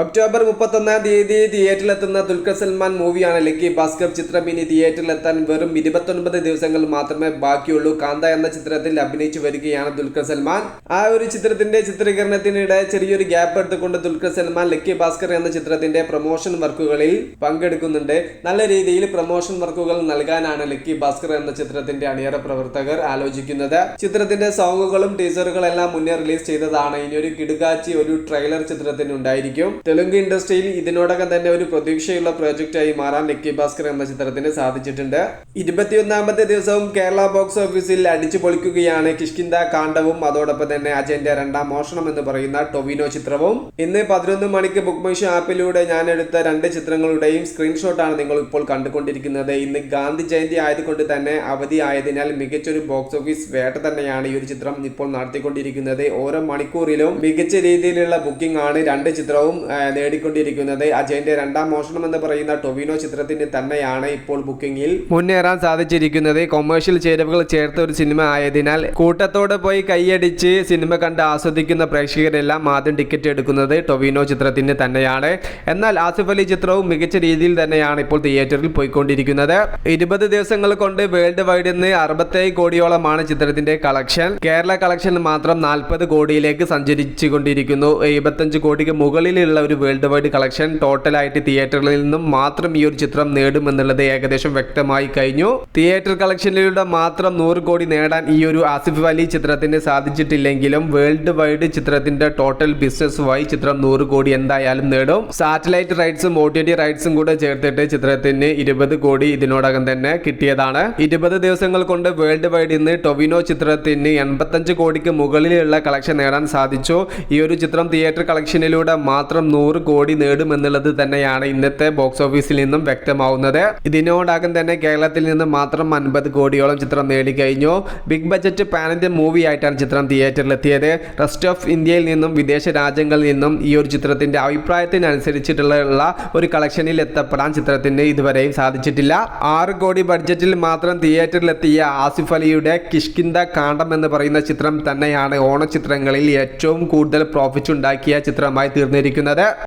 October മുപ്പത്തൊന്നാം തീയതി തിയേറ്ററിലെത്തുന്ന ദുൽഖർ സൽമാൻ മൂവിയാണ് ലക്കി ഭാസ്കർ ചിത്രം. ഇനി തിയേറ്ററിലെത്താൻ വെറും ഇരുപത്തൊൻപത് ദിവസങ്ങൾ മാത്രമേ ബാക്കിയുള്ളൂ. കാന്ത എന്ന ചിത്രത്തിൽ അഭിനയിച്ചു വരികയാണ് ദുൽഖർ സൽമാൻ. ആ ഒരു ചിത്രത്തിന്റെ ചിത്രീകരണത്തിനിടെ ചെറിയൊരു ഗ്യാപ്പ് എടുത്തുകൊണ്ട് ദുൽഖർ സൽമാൻ ലക്കി ഭാസ്കർ എന്ന ചിത്രത്തിന്റെ പ്രൊമോഷൻ വർക്കുകളിൽ പങ്കെടുക്കുന്നുണ്ട്. നല്ല രീതിയിൽ പ്രൊമോഷൻ വർക്കുകൾ നൽകാനാണ് ലക്കി ഭാസ്കർ എന്ന ചിത്രത്തിന്റെ അണിയറ പ്രവർത്തകർ ആലോചിക്കുന്നത്. ചിത്രത്തിന്റെ സോങ്ങുകളും ടീസറുകളെല്ലാം മുന്നേ റിലീസ് ചെയ്തതാണ്. ഇനി ഒരു കിടുകാച്ചി ഒരു ട്രെയിലർ ചിത്രത്തിന് ഉണ്ടായിരിക്കും തെലുങ്ക് ഇൻഡസ്ട്രിയിൽ ഇതിനോടകം തന്നെ ഒരു പ്രതീക്ഷയുള്ള പ്രോജക്റ്റായി മാറാൻ ലക്കി ഭാസ്കർ എന്ന ചിത്രത്തിന് സാധിച്ചിട്ടുണ്ട്. ഇരുപത്തിയൊന്നാമത്തെ ദിവസവും കേരള ബോക്സ് ഓഫീസിൽ അടിച്ചു പൊളിക്കുകയാണ് കിഷ്കിന്ദ കാണ്ഡവും അതോടൊപ്പം തന്നെ അജയന്റെ രണ്ടാം മോഷണം എന്ന് പറയുന്ന ടൊവിനോ ചിത്രവും. ഇന്ന് പതിനൊന്ന് മണിക്ക് ബുക്ക് മൈഷോ ആപ്പിലൂടെ ഞാൻ എടുത്ത രണ്ട് ചിത്രങ്ങളുടെയും സ്ക്രീൻഷോട്ടാണ് നിങ്ങൾ ഇപ്പോൾ കണ്ടുകൊണ്ടിരിക്കുന്നത്. ഇന്ന് ഗാന്ധി ജയന്തി ആയതുകൊണ്ട് തന്നെ അവധി ആയതിനാൽ മികച്ചൊരു ബോക്സ് ഓഫീസ് വേട്ട തന്നെയാണ് ഈ ഒരു ചിത്രം ഇപ്പോൾ നടത്തിക്കൊണ്ടിരിക്കുന്നത്. ഓരോ മണിക്കൂറിലും മികച്ച രീതിയിലുള്ള ബുക്കിംഗ് ആണ് രണ്ട് ചിത്രവും നേടിക്കൊണ്ടിരിക്കുന്നത്. അജയന്റെ രണ്ടാം മോഷണം എന്ന് പറയുന്ന ടൊവിനോ ചിത്രത്തിന് തന്നെയാണ് ഇപ്പോൾ ബുക്കിംഗിൽ മുന്നേറാൻ സാധിച്ചിരിക്കുന്നത്. കൊമേഴ്ഷ്യൽ ചേരുവകൾ ചേർത്ത ഒരു സിനിമ ആയതിനാൽ കൂട്ടത്തോടെ പോയി കൈയടിച്ച് സിനിമ കണ്ട് ആസ്വദിക്കുന്ന പ്രേക്ഷകരെല്ലാം ആദ്യം ടിക്കറ്റ് എടുക്കുന്നത് ടൊവിനോ ചിത്രത്തിന് തന്നെയാണ്. എന്നാൽ ആസിഫ് അലി ചിത്രവും മികച്ച രീതിയിൽ തന്നെയാണ് ഇപ്പോൾ തിയേറ്ററിൽ പോയിക്കൊണ്ടിരിക്കുന്നത്. ഇരുപത് ദിവസങ്ങൾ കൊണ്ട് വേൾഡ് വൈഡിൽ നിന്ന് അറുപത്തേഴ് കോടിയോളമാണ് ചിത്രത്തിന്റെ കളക്ഷൻ. കേരള കളക്ഷൻ മാത്രം നാൽപ്പത് കോടിയിലേക്ക് സഞ്ചരിച്ചു കൊണ്ടിരിക്കുന്നു എഴുപത്തഞ്ച് കോടിക്ക് മുകളിലുള്ള ഒരു വേൾഡ് വൈഡ് കളക്ഷൻ ടോട്ടലായിട്ട് തിയേറ്ററിൽ നിന്നും മാത്രം ഈ ഒരു ചിത്രം നേടുമെന്നുള്ളത് ഏകദേശം വ്യക്തമായി കഴിഞ്ഞു. തിയേറ്റർ കളക്ഷനിലൂടെ മാത്രം നൂറ് കോടി നേടാൻ ഈ ഒരു ആസിഫ് അലി ചിത്രത്തിന് സാധിച്ചിട്ടില്ലെങ്കിലും വേൾഡ് വൈഡ് ചിത്രത്തിന്റെ ടോട്ടൽ ബിസിനസ് വൈ ചിത്രം നൂറ് കോടി എന്തായാലും നേടും. സാറ്റലൈറ്റ് റൈറ്റ്സും ഒ ടി ടി റൈറ്റ്സും കൂടെ ചേർത്തിട്ട് ചിത്രത്തിന് ഇരുപത് കോടി ഇതിനോടകം തന്നെ കിട്ടിയതാണ്. ഇരുപത് ദിവസങ്ങൾ കൊണ്ട് വേൾഡ് വൈഡ് ഇന്ന് ടൊവിനോ ചിത്രത്തിന് എൺപത്തഞ്ച് കോടിക്ക് മുകളിലുള്ള കളക്ഷൻ നേടാൻ സാധിച്ചു. ഈ ഒരു ചിത്രം തിയേറ്റർ കളക്ഷനിലൂടെ മാത്രം നൂറ് കോടി നേടുമെന്നുള്ളത് തന്നെയാണ് ഇന്നത്തെ ബോക്സ് ഓഫീസിൽ നിന്നും വ്യക്തമാവുന്നത്. ഇതിനോടകം തന്നെ കേരളത്തിൽ നിന്ന് മാത്രം അൻപത് കോടിയോളം ചിത്രം നേടിക്കഴിഞ്ഞു. ബിഗ് ബജറ്റ് പാൻ മൂവി ആയിട്ടാണ് ചിത്രം തിയേറ്ററിലെത്തിയത് റെസ്റ്റ് ഓഫ് ഇന്ത്യയിൽ നിന്നും വിദേശ രാജ്യങ്ങളിൽ നിന്നും ഈ ഒരു ചിത്രത്തിന്റെ അഭിപ്രായത്തിനനുസരിച്ചിട്ടുള്ള ഒരു കളക്ഷനിൽ എത്തപ്പെടാൻ ചിത്രത്തിന് ഇതുവരെയും സാധിച്ചിട്ടില്ല. ആറ് കോടി ബഡ്ജറ്റിൽ മാത്രം തിയേറ്ററിലെത്തിയ ആസിഫ് അലിയുടെ കിഷ്കിന്ദ കാണ്ടം എന്ന് പറയുന്ന ചിത്രം തന്നെയാണ് ഓണ ചിത്രങ്ങളിൽ ഏറ്റവും കൂടുതൽ പ്രോഫിറ്റ് ഉണ്ടാക്കിയ ചിത്രമായി തീർന്നിരിക്കുന്നത്. வர